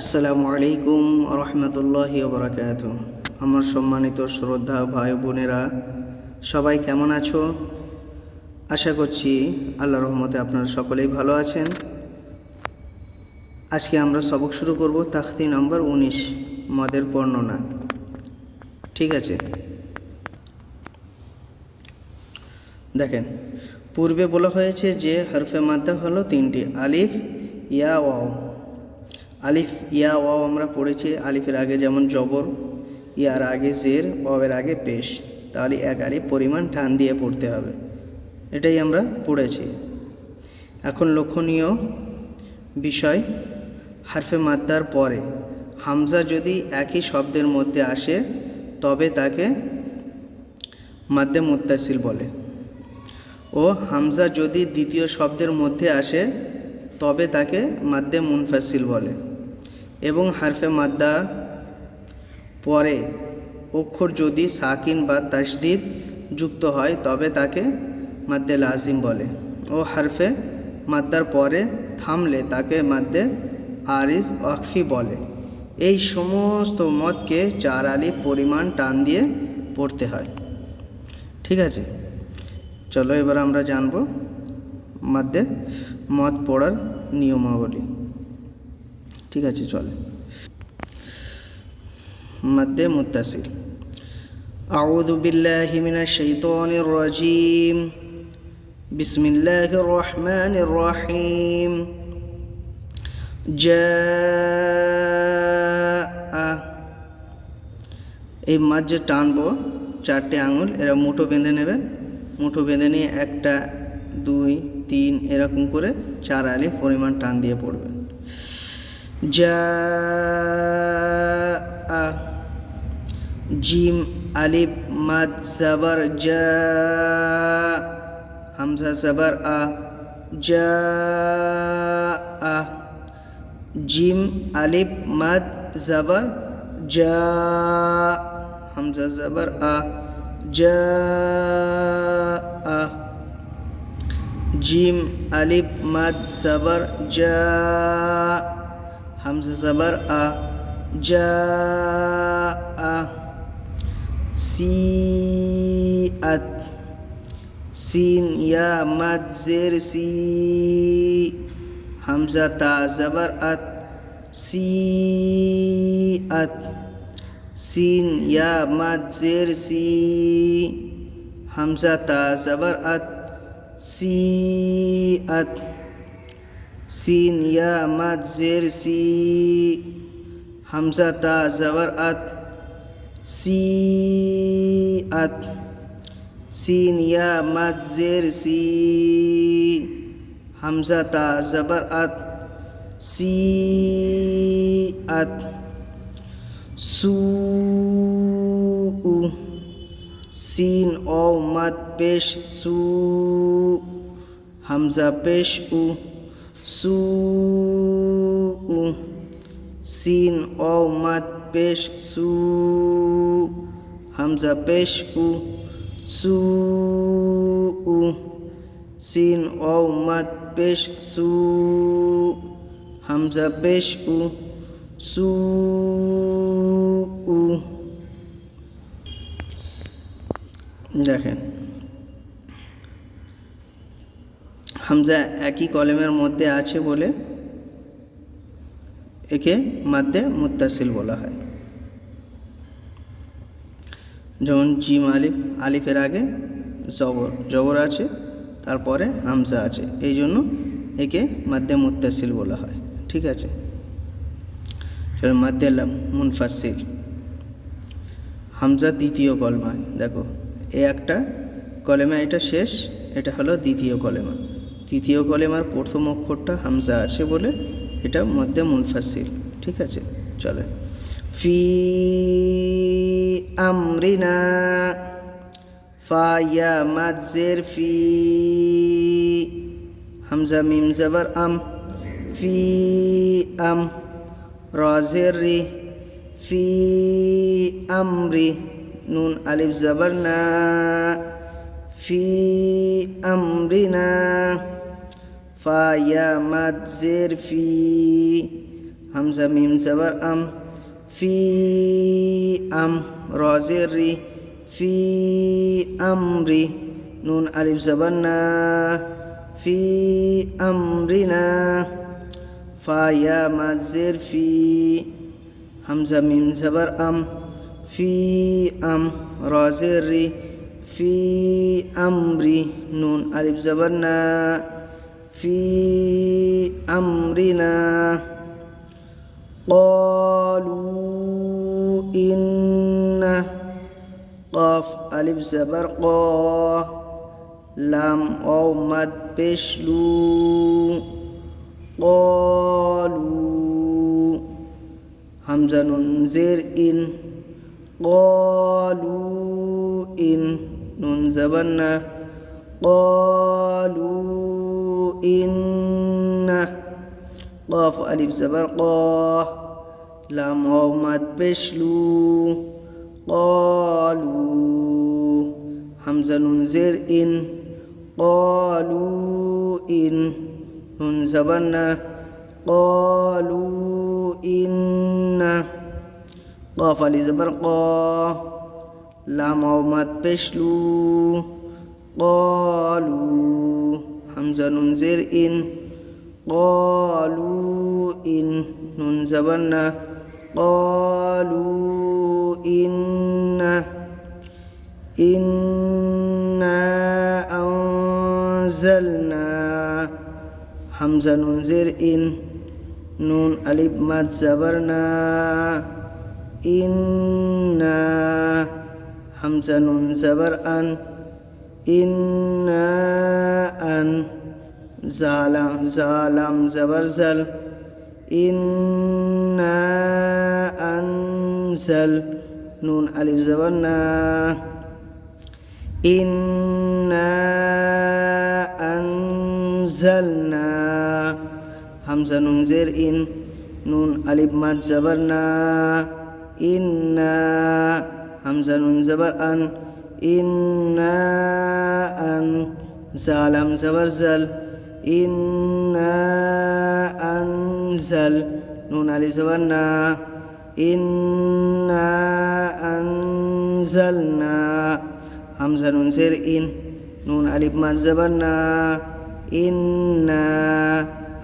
আসসালামু আলাইকুম রহমতুল্লাহি বরাকাত আমার সম্মানিত শ্রদ্ধা ভাই বোনেরা, সবাই কেমন আছো? আশা করছি আল্লাহ রহমতে আপনারা সকলেই ভালো আছেন। আজকে আমরা সবক শুরু করব তাখতি নম্বর উনিশ, মদের বর্ণনা। ঠিক আছে? দেখেন, পূর্বে বলা হয়েছে যে হরফে মাদ্দা হলো তিনটি, আলিফ, ইয়া, ওয়াও। আলিফ, ইয়া, ওয়াও আমরা পড়েছি, আলিফের আগে যেমন জবর, ইয়ার আগে জের ওয়াবের আগে পেশ। তাহলে এক আলিফ পরিমাণ টান দিয়ে পড়তে হবে। এটাই আমরা পড়েছি। এখন লক্ষণীয় বিষয়, হারফে মাদ্দার পরে। হামজা যদি একই শব্দের মধ্যে আসে, তবে তাকে মাদ্দে মুত্তাসিল বলে। ও হামজা যদি দ্বিতীয় শব্দের মধ্যে আসে, তবে তাকে মাদ্দে মুনফাসিল বলে। এবং হারফে মাদ্দা পরে অক্ষর যদি সাকিন বা তাসদিদ যুক্ত হয়, তবে তাকে মাদ্দে লাজিম বলে। ও হারফে মাদ্দার পরে থামলে তাকে মাদ্দে আরিজ ওয়াকফি বলে। এই সমস্ত মতকে চার আলি পরিমাণ টান দিয়ে পড়তে হয়। ঠিক আছে? চলো এবার আমরা জানব মাদ্দে মদ পড়ার নিয়মাবলী। ঠিক আছে চলে মাদ্দে মুত্তাসিল أعوذ بالله من الشيطان الرجيم بسم الله الرحمن الرحيم جاء এই মাছ যে টানবো চারটে আঙুল এরা মুঠো বেঁধে নেবেন মুঠো বেঁধে নিয়ে একটা দুই তিন এরকম করে চার আলি পরিমাণ টান দিয়ে جاء جيم ألف مد زبر جاء همزة زبر أ جاء جيم ألف مد زبر جاء همزة زبر أ جاء جيم ألف مد زبر جاء حمز زبر آ، جا، آ، سی، ات، سین، یا، مد، زیر، سی، حمزہ، تا، زبر، ات، سی، ات، سین، یا، مد، زیر، سی، حمزہ، تا، زبر، ات، سی، ات۔ سین یا مد زیر سی، حمزہ تا زور ات، سی ات، سین یا مد زیر سی، حمزہ تا زبر ات، سی ات، سو سین او مد پیش سو، حمزہ پیش او۔ সু সিন ও মাদ পেশ সু হামজা পেশ উ সু সিন ও মাদ পেশ সু হামজা পেশ উ সু দেখেন। হামজা একই কলমের মধ্যে আছে বলে একে মাদ্দে মুত্তাসিল বলা হয়। যেমন জিম আলিফ, আলিফের আগে জবর জবর আছে, তারপরে হামজা আছে, এই জন্য একে মাদ্দে মুত্তাসিল বলা হয়, ঠিক আছে? মাদ্দে মুনফাসিল হামজা দ্বিতীয় কলমায়, দেখো, এ একটা কলেমা, এটা শেষ, এটা হলো দ্বিতীয় কলেমা। তৃতীয় কলেমার প্রথম অক্ষরটা হামজা আছে বলে এটা মধ্যে মুনফাসিল, ঠিক আছে? চলে ফি আমরিনা ফায়া মাজের ফি হামজা মিম জবর আম, ফি আম রাজের রি, ফি আমরি নুন আলিফ জবর না, ফি আমরিনা فيا مد زير في همزة ميم زبر أم في أم را زير في أمري نون ألف زبرنا في أمرنا فيا مد زير في همزة ميم زبر أم في أم را زير في أمري نون ألف زبرنا في أمرنا. قالوا إن قاف ألف زبر قا لم أومد بشلو. قالوا همزة نون زير إن. قالوا إن نون زبنا قالوا إن قاف ألف زبر قا لام واو بشلو. قالوا همزة نون زير إن. قالوا إن نون زبرنا قالوا إن قاف ألف زبر قا لام واو بشلو. قالوا همزة نون إن. قالوا إن نون زبرنا قالوا إن. إنا أنزلنا. حمزة نون إن. نون ألف مد زبرنا. إنا حمزة نون زبر أن. إنا أن زالم زالم زبرزل إنا أنزل نون ألف زبرنا إنا أنزلنا همزة نون زير إن نون ألف مد زبرنا إنا همزة نون زبر أن إنا أن زالم زبرزل إنا أنزل. نون ألف زبرنا. إنا أنزلنا. همزة نون سير إن. نون ألف ما زبرنا. إنا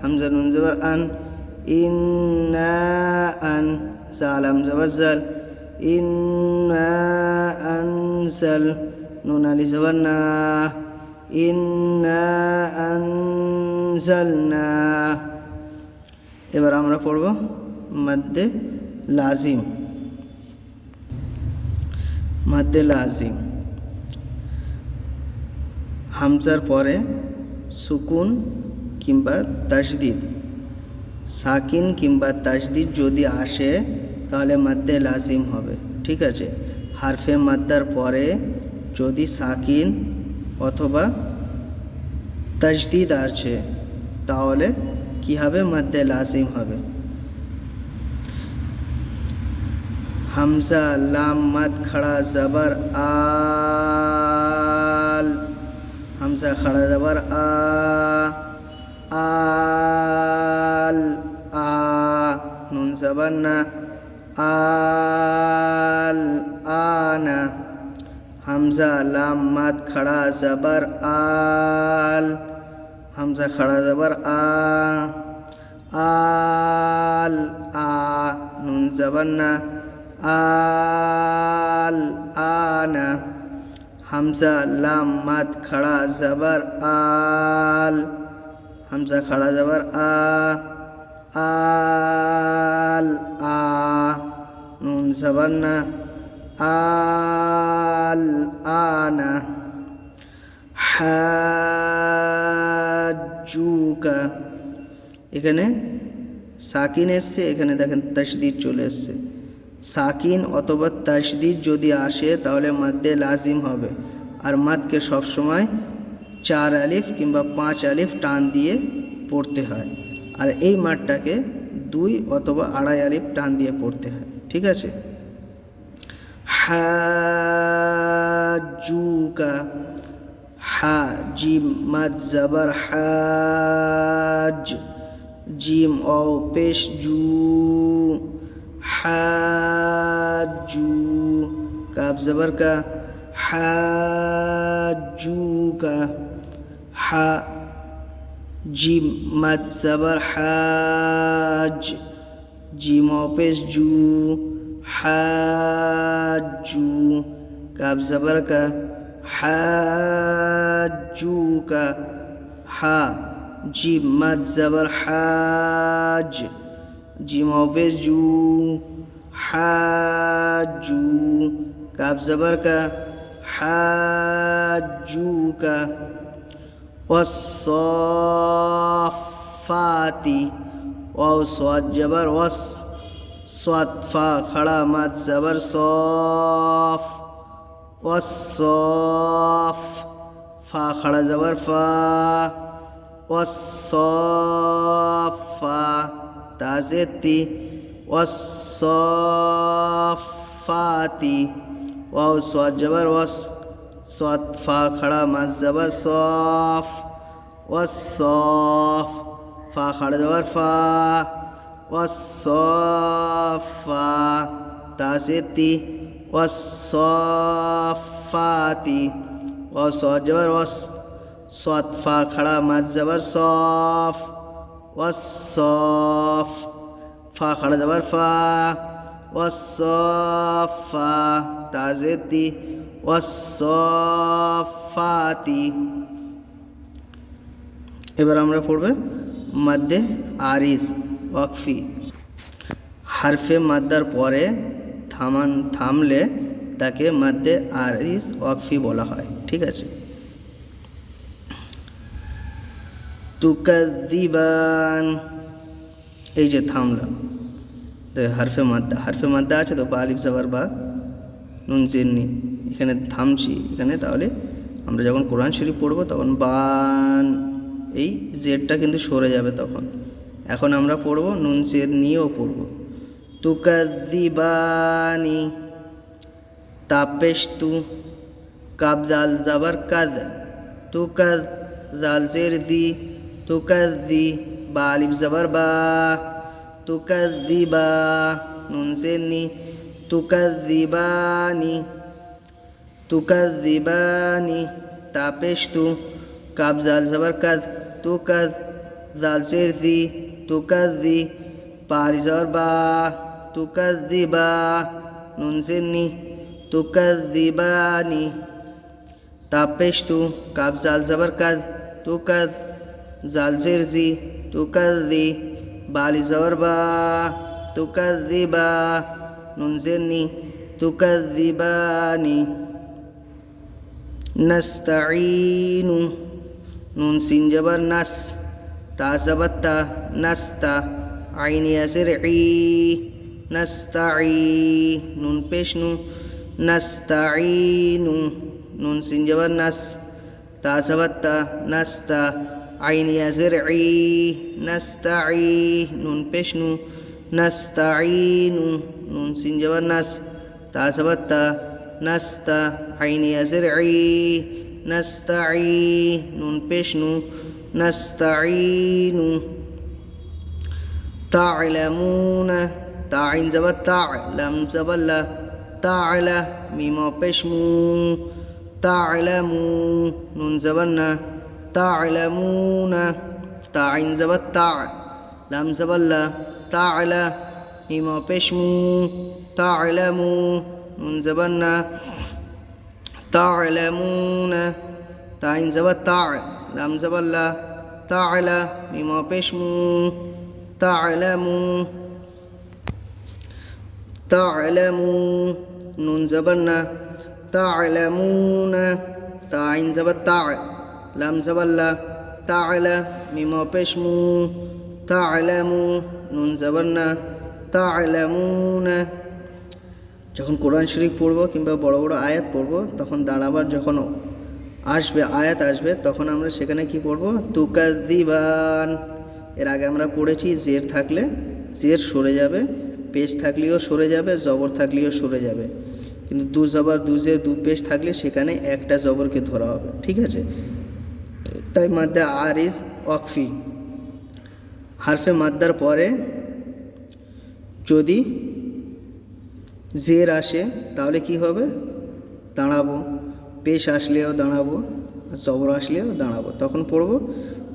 همزة نون زبر أن. إنا أن زالم زبرزل إنا أنزل. نون ألف زبرنا. ইন্না আনজালনা এবার আমরা পড়ব মাদ্দে লাজিম। মাদ্দে লাজিম। হামজার পরে সুকুন কিংবা তাসদিদ সাকিন কিংবা তাসদিদ যদি আসে, তাহলে মাদ্দে লাজিম হবে। ঠিক আছে? হারফে মাদ্দার পরে যদি সাকিন অথবা তাজদিদ আছে, তাহলে কি হবে মধ্যে লাসিম হবে? হামজা, লাম, মদ, খড়া, জবর, আল। হামজা, খড়া, জবর, আ, আল, আ। নুন, জবর না, আল আনা हमजा लाम मात खड़ा ज़बर आल हमजा खड़ा ज़बर आ। आल आ नून ज़बरना आल आना हमजा लाम मात खड़ा ज़बर आल हमजा खड़ा ज़बर आ। आल आ नून ज़बरना আনা হাজুকা এখানে সাকিন এসছে, এখানে দেখেন তসদিদ চলে এসছে। সাকিন অথবা তসদিদ যদি আসে, তাহলে মাদ্দে লাজিম হবে। আর মাদকে সবসময় চার আলিফ কিংবা পাঁচ আলিফ টান দিয়ে পড়তে হয়। আর এই মাঠটাকে দুই অথবা আড়াই আলিফ টান দিয়ে পড়তে হয়। ঠিক আছে? حاجوك. حاجيم مد زبر حاج. جيم أو بيش جو. حاجو كاب زبر كا حاجوك. ح جيم مد زبر حاج. جيم أو بيش جو. حاجو. كاب زبرك. حاجوك. ح جيم مد زبر حاج. جيم أو جو حاجو. كاب زبرك. حاجوك. وصافاتي واو صاد جبر. وص সোয়াত ফা, খাড়া, মাছ, জবর, সফ। ওয়াসফ ফা, খাড়া, জবর, ফা। ওয়াসফা তাজেতি ওয়াসফাতি ওয়াও সোয়াত জবর, ওয়াস। সোয়াত ফা, খাড়া, মাছ, জবর, সফ। ওয়াসফ ফা, খাড়া, জবর, ফা। والصافات ستي والصافات وص جبر وص صوت فا کھڑا مد زبر صاف والصاف فا کھڑا زبر فا والصافا تازتی والصافاتی এবার আমরা পড়বে মধ্যে ওয়াকফি। হারফে মাদ্দার পরে থামান থামলে তাকে মাদ্দে আরিস ওয়াকফি বলা হয়, ঠিক আছে? তুকাদিবান এই যে থামলাম হারফে মাদ্দা। হারফে মাদ্দা আছে তো, বা আলিফ জাবার বা নুন চেননি এখানে থামছি, এখানে তাহলে আমরা যখন কোরআন শরীফ পড়ব তখন বান, এই জেডটা কিন্তু সরে যাবে তখন। এখন আমরা পড়ব নুন জেদ নিয়েও পড়ব। তুকাদিবানি তাপেশ তু কাব জাল জাবার কাদ তুকাদ জাল জের দি তুকাদ দি বা আলিফ জাবার বা। তুকাদিবা নুন জের নি তুকাদিবানি তাপেশ তু কাব জাল জবর কাদ তু কাদ জাল শের দি তু কাদ দি পারি জবর বা তু কাদ দি বা নুন শের নি তু কাদ দি বা নি তাপেশ তু কাব জাল জবর কাদ তু কাদ জাল শের জি তু কাদ দি বালি জবর বা তু কাদ দি বা নুন শের নি তু কাদ দি বা নি نستعين نون سين جبر نس تاسبتا نست عين ياسر عي نستعين نون بيش نو نستعين نون سنجبا نس تاسبتا نستا. عين ياسر نستعي. نون بيش نو نستعين نون سنجبا نس تاسبتا نستا. عين ياسر نستعي. نون بيشنو نستعين تعلمون. تعين زبر تعلم زبر لا. تعلى ميم بشمو. تعلمون نون تعلمون. تعين زبر تع لم زبر لا. تعلى ميم بشمو. تعلمون نون تعلمون. تعين زبر تعلم. তা লাম জবর লা তা'লা মিম পেশমু তা'লামু তা'লামু নুন জবর না তা'লামুনা তাইন জবর তা লাম জবর লা তা'লা মিম পেশমু তা'লামু নুন জবর না তা'লামুনা যখন কোরআন শরীফ পড়ব কিংবা বড় বড় আয়াত পড়ব, তখন দাঁড়াবার যখন আসবে, আয়াত আসবে, তখন আমরা সেখানে কি পড়ব তুকাদিবান এর আগে আমরা পড়েছি, জের থাকলে জের সরে যাবে, পেশ থাকলেও সরে যাবে, জবর থাকলেও সরে যাবে। কিন্তু দু জবর, দু জের, দু পেশ থাকলে সেখানে একটা জবরকে ধরা হবে, ঠিক আছে? তাই মাদ্দা আরিজ ওয়াকফি। হারফে মাদ্দার পরে যদি জের আসে, তাহলে কি হবে? দাঁড়াবো। পেশ আসলেও দাঁড়াবো জবর আসলেও দাঁড়াবো। তখন পড়ব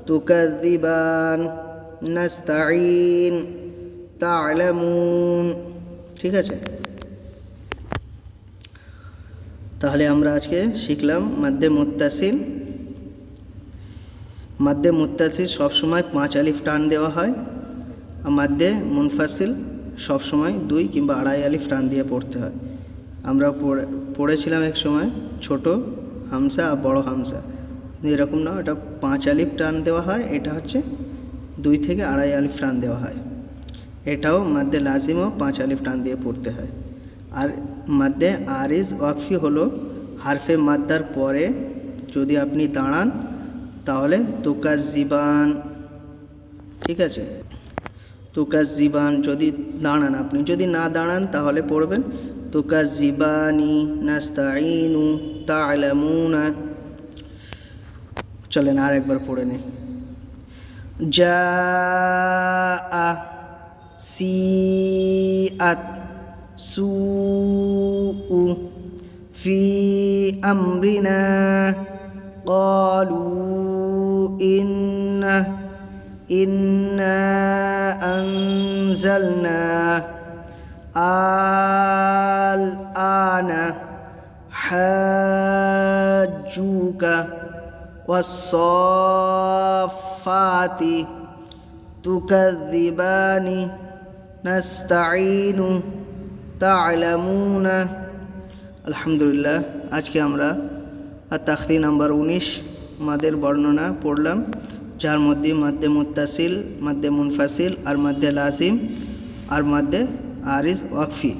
তুকাদিবান নাস্তাইন ঠিক আছে? তাহলে আমরা আজকে শিখলাম মাদ্দে মুত্তাসিল। মাদ্দে মুত্তাসিল সবসময় পাঁচ আলিফ টান দেওয়া হয়, আর মাদ্দে মুনফাসিল সবসময় দুই কিংবা আড়াই আলিফ টান দিয়ে পড়তে হয়। আমরা পড়ে, পড়েছিলাম এক সময় ছোট হামসা আর বড় হামসা। এরকম না, এটা পাঁচ আলিফ টান দেওয়া হয়, এটা হচ্ছে দুই থেকে আড়াই আলিফ টান দেওয়া হয়। এটাও মাদ্দে লাজিমও পাঁচ আলিফ টান দিয়ে পড়তে হয়। আর মাদ্দে আরিজ ওয়াকফি হলো হারফে মাদ্দার পরে যদি আপনি দাঁড়ান, তাহলে তুকা জিবান ঠিক আছে? তুকা জিবান যদি দাঁড়ান, আপনি যদি না দাঁড়ান, তাহলে পড়বেন। তুকা জিবানি নাস্তাইনু তালামুনা চলেন আর একবার পড়ে নে যা সিআত সুউ في أمرنا قالوا إنه إنا أنزلنا الآن حاجوك والصافات تكذبان نستعين تعلمون আলহামদুলিল্লাহ আজকে আমরা আর তাখতি নাম্বার উনিশ মাদের বর্ণনা পড়লাম যার মধ্যে মাদ্দে মুত্তাসিল মাদ্দে মুনফাসিল আর মাদ্দে লাজিম আর মাদ্দে আরিজ ওয়াকফি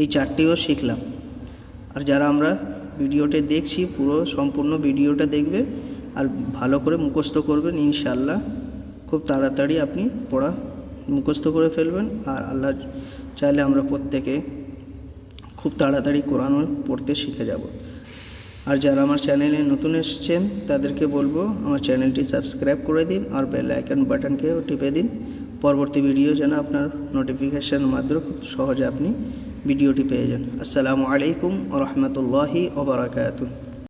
এই চারটিও শিখলাম আর যারা আমরা ভিডিওটা দেখছি, পুরো সম্পূর্ণ ভিডিওটা দেখবে আর ভালো করে মুখস্থ করবেন ইনশাল্লাহ খুব তাড়াতাড়ি আপনি পড়া মুখস্থ করে ফেলবেন আর আল্লাহ চাইলে আমরা প্রত্যেকে খুব তাড়াতাড়ি কোরআনও পড়তে শিখে যাব। আর যারা আমার চ্যানেলে নতুন এসছেন, তাদেরকে বলব আমার চ্যানেলটি সাবস্ক্রাইব করে দিন আর বেল আইকন বাটনকেও টিপে দিন। পরবর্তী ভিডিও যেন আপনার নোটিফিকেশান মাধ্যমে খুব সহজে আপনি ভিডিওটি পেয়ে যান। আসসালামু আলাইকুম রহমতুল্লাহি ওবরাকাতুহ